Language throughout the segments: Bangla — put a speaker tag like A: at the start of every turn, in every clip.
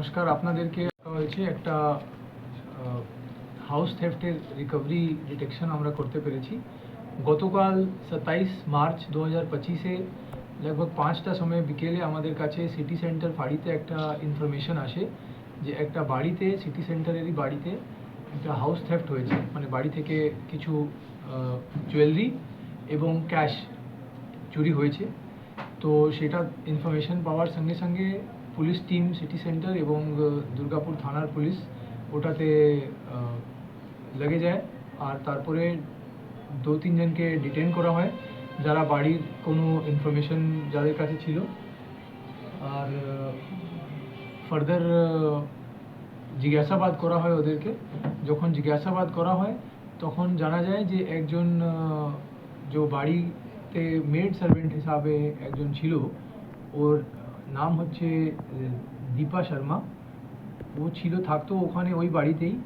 A: নমস্কার, আপনাদেরকে হয়েছে একটা হাউস থেফটের রিকভারি ডিটেকশন আমরা করতে পেরেছি। গতকাল সাতাইশ মার্চ দু হাজার পঁচিশে লগভগ পাঁচটা সময় বিকেলে আমাদের কাছে সিটি সেন্টার ফাঁড়িতে একটা ইনফরমেশন আসে যে একটা বাড়িতে সিটি সেন্টারেরই বাড়িতে একটা হাউস থেফট হয়েছে। মানে বাড়ি থেকে কিছু জুয়েলারি এবং ক্যাশ চুরি হয়েছে। তো সেটা ইনফরমেশন পাওয়ার সঙ্গে সঙ্গে পুলিশ টিম, সিটি সেন্টার এবং দুর্গাপুর থানার পুলিশ ওটাতে লেগে যায়। আর তারপরে দু তিনজনকে ডিটেন করা হয়, যারা বাড়ির কোনো ইনফরমেশন যাদের কাছে ছিল। আর ফার্দার জিজ্ঞাসাবাদ করা হয় ওদেরকে। যখন জিজ্ঞাসাবাদ করা হয়, তখন জানা যায় যে একজন যে বাড়িতে মেড সার্ভেন্ট হিসাবে একজন ছিল, ওর নাম হচ্ছে আহ, দীপা শর্মা। ও ছিল থাকতো ওখানে ওই বাড়িতেই।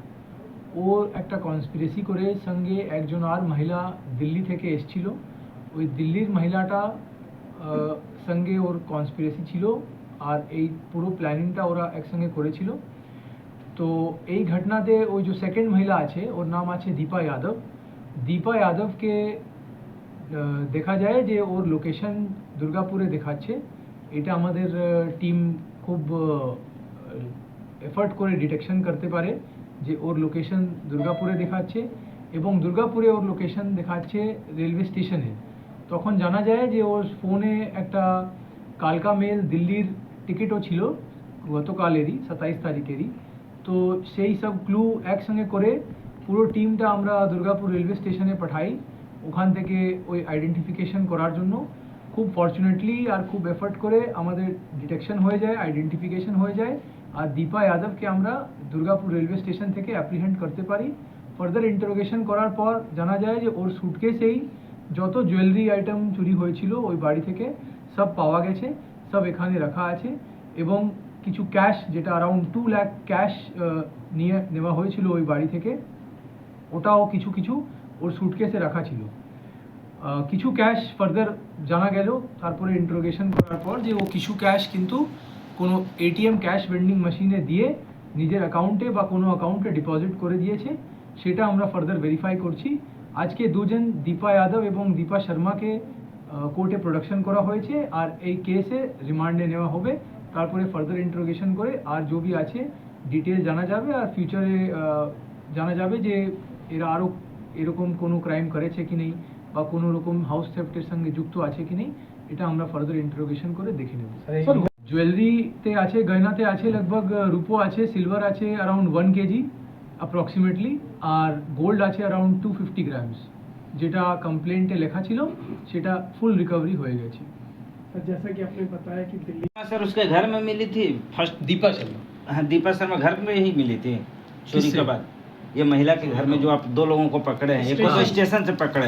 A: ও একটা কনস্পিরেসি করে সঙ্গে একজন আর মহিলা দিল্লি থেকে এসছিল। ওই দিল্লির মহিলাটা আহ, সঙ্গে ওর কনস্পিরেসি ছিল আর এই পুরো প্ল্যানিংটা ওরা একসঙ্গে করেছিল। তো এই ঘটনাতে ওই যে সেকেন্ড মহিলা আছে ওর নাম আছে দীপা যাদব। দীপা যাদবকে আহ, দেখা যায় যে ওর লোকেশন দুর্গাপুরে দেখাচ্ছে। এটা আমাদের টিম খুব এফর্ট করে ডিটেকশন করতে পারে যে ওর লোকেশন দুর্গাপুরে দেখাচ্ছে এবং দুর্গাপুরে ওর লোকেশন দেখাচ্ছে রেলওয়ে স্টেশনে তখন জানা যায় যে ওর ফোনে একটা কালকা মেল দিল্লির টিকিটও ছিল, গতকালেরই, সাতাইশ তারিখেরই। তো সেই সব ক্লু একসঙ্গে করে পুরো টিমটা আমরা দুর্গাপুর রেলওয়ে স্টেশনে পাঠাই, ওখান থেকে ওই আইডেন্টিফিকেশন করার জন্য। খুব ফর্চুনেটলি আর খুব এফর্ট করে আমাদের ডিটেকশন হয়ে যায় আইডেন্টিফিকেশন হয়ে যায়। আর দীপা যাদবকে আমরা দুর্গাপুর রেলওয়ে স্টেশন থেকে অ্যাপ্রিহেন্ড করতে পারি। ফার্দার ইন্টারোগেশন করার পর জানা যায় যে ওর সুটকেসেই যত জুয়েলারি আইটেম চুরি হয়েছিল ওই বাড়ি থেকে সব পাওয়া গেছে, সব এখানে রাখা আছে এবং কিছু ক্যাশ যেটা অ্যারাউন্ড টু ল্যাক ক্যাশ নিয়ে নেওয়া হয়েছিল ওই বাড়ি থেকে, ওটাও কিছু কিছু ওর সুটকেসে রাখা ছিল। কিছু ক্যাশ ফার্দার জানা গেল। তারপরে ইন্টারোগেশন করার পর যে ও কিছু ক্যাশ কিন্তু কোনো এটিএম ক্যাশ ভেন্ডিং মেশিনে দিয়ে নিজের অ্যাকাউন্টে বা কোনো অ্যাকাউন্টে ডিপোজিট করে দিয়েছে। সেটা আমরা ফার্দার ভেরিফাই করছি। আজকে দুজন দীপা যাদব এবং দীপা শর্মাকে কোর্টে প্রোডাকশন করা হয়েছে আর এই কেসে রিমান্ডে নেওয়া হবে। তারপরে ফার্দার ইন্টারোগেশন করে আর भी আছে ডিটেল জানা যাবে আর ফিউচারে জানা যাবে যে এরা আরও এরকম কোনো ক্রাইম করেছে কি নেই। বা কোনো রকম হাউস থেফটের সঙ্গে যুক্ত আছে কি নেই এটা আমরা ফার্দার ইন্টারোগেশন করে দেখে নেব জুয়েলারিতে আছে গয়নাতে আছে লগভগ রূপো আছে সিলভার আছে অ্যারাউন্ড ওয়ান কেজি অ্যাপ্রক্সিমেটলি আর গোল্ড আছে অ্যারাউন্ড টু ফিফটি গ্রামস যেটা কমপ্লেন্টে লেখা ছিল সেটা ফুল রিকভারি হয়ে গেছে
B: सर जैसा कि आपने बताया कि दिल्ली
C: हाँ, सर उसके घर में मिली थी फर्स्ट
A: दीपा शर्मा
C: हाँ दीपा शर्मा घर में ही मिली थी चोरी
A: किससे?
C: के बाद ये महिला के घर में जो आप दो लोगों को पकड़े हैं एक को तो
A: स्टेशन।
C: से पकड़े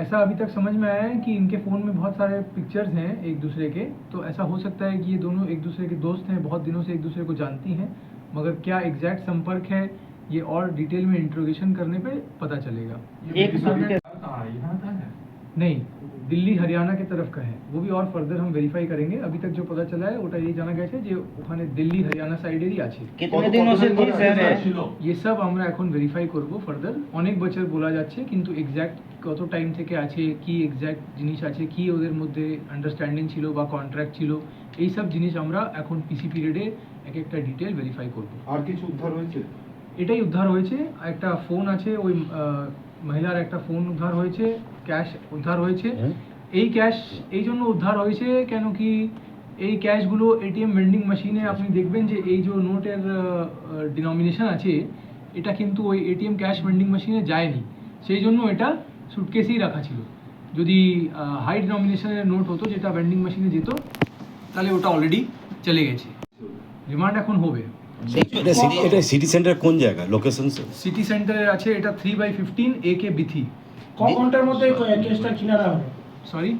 A: ऐसा अभी तक समझ में आया है कि इनके फ़ोन में बहुत सारे पिक्चर्स हैं एक दूसरे के तो ऐसा हो सकता है कि ये दोनों एक दूसरे के दोस्त हैं बहुत दिनों से एक दूसरे को जानती हैं मगर क्या एग्जैक्ट संपर्क है ये और डिटेल में इंट्रोगेशन करने पे पता चलेगा
C: एक
A: नहीं दिल्ली हरियाणा की तरफ का है वो भी और फर्दर हम वेरीफाई करेंगे अभी तक जो पता चला है ওটা এই জানা গেছে যে ওখানে দিল্লি হরিয়ানা সাইডেরই আছে
C: कितने दिनों से थी सर
A: ये सब আমরা এখন ভেরিফাই করব ফার্দার অনেক বছর বলা যাচ্ছে কিন্তু এক্স্যাক্ট কত টাইম থেকে আছে কি এক্স্যাক্ট জিনিস আছে কি ওদের মধ্যে আন্ডারস্ট্যান্ডিং ছিল বা কন্ট্রাক্ট ছিল এই সব জিনিস আমরা এখন পিসি পিরিয়ডে এক একটা ডিটেল ভেরিফাই করব
D: আর কিছু উদ্ধার হয়েছে
A: এটাই উদ্ধার হয়েছে একটা ফোন আছে ওই আহ, মহিলার একটা ফোন উদ্ধার হয়েছে ক্যাশ উদ্ধার হয়েছে। এই ক্যাশ এই জন্য উদ্ধার হয়েছে কেন কি এই ক্যাশগুলো এটিএম ভেন্ডিং মেশিনে আপনি দেখবেন যে এই যে নোটের ডিনমিনেশন আছে এটা কিন্তু ওই এটিএম ক্যাশ ভেন্ডিং মেশিনে যায়নি। সেই জন্য এটা সুটকেসেই রাখা ছিল। যদি হাই ডিনমিনেশনের নোট হতো যেটা ভেন্ডিং মেশিনে যেত তাহলে ওটা অলরেডি চলে গেছে। রিমান্ড এখন হবে।
D: এটা সিটি সেন্টার কোন জায়গা? লোকেশন
A: সিটি সেন্টারে আছে এটা বাই ফিফটিন এ কে বিথি
B: ক মধ্যে কেসটা কিনারা হবে?
A: সরি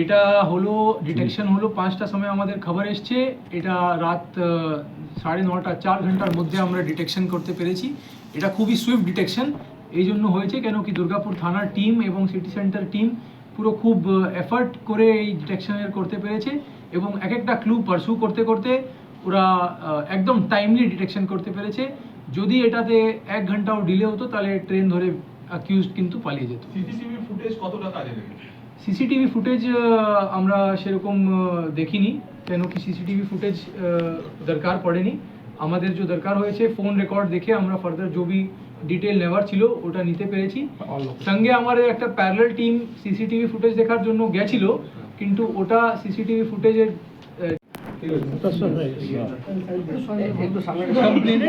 A: এটা হলো ডিটেকশন হলো পাঁচটা সময় আমাদের খবর এসছে। এটা রাত সাড়ে নটা চার ঘণ্টার মধ্যে আমরা ডিটেকশন করতে পেরেছি। এটা খুবই সুইফট ডিটেকশন এই জন্য হয়েছে কেন কি দুর্গাপুর থানার টিম এবং সিটি সেন্টার টিম পুরো খুব এফার্ট করে এই ডিটেকশনের করতে পেরেছে। এবং এক একটা ক্লু পার্সু করতে করতে ওরা একদম টাইমলি ডিটেকশন করতে পেরেছে। যদি এটাতে এক ঘন্টাও ডিলে হতো তাহলে ট্রেন ধরে অ্যাকিউজ কিন্তু পালিয়ে যেত।
E: সিসিটিভি ফুটেজ কতটা কাজে
A: সিসিটিভি ফুটেজ আমরা সেরকম দেখিনি কেন কি সিসিটিভি ফুটেজ দরকার পড়েনি। আমাদের যে দরকার হয়েছে ফোন রেকর্ড দেখে আমরা ফার্দার जो भी ডিটেল নেওয়ার ছিল ওটা নিতে পেরেছি। সঙ্গে আমাদের একটা প্যারালাল টিম সিসিটিভি ফুটেজ দেখার জন্য গেছিল কিন্তু ওটা সিসিটিভি ফুটেজের কমপ্লেনে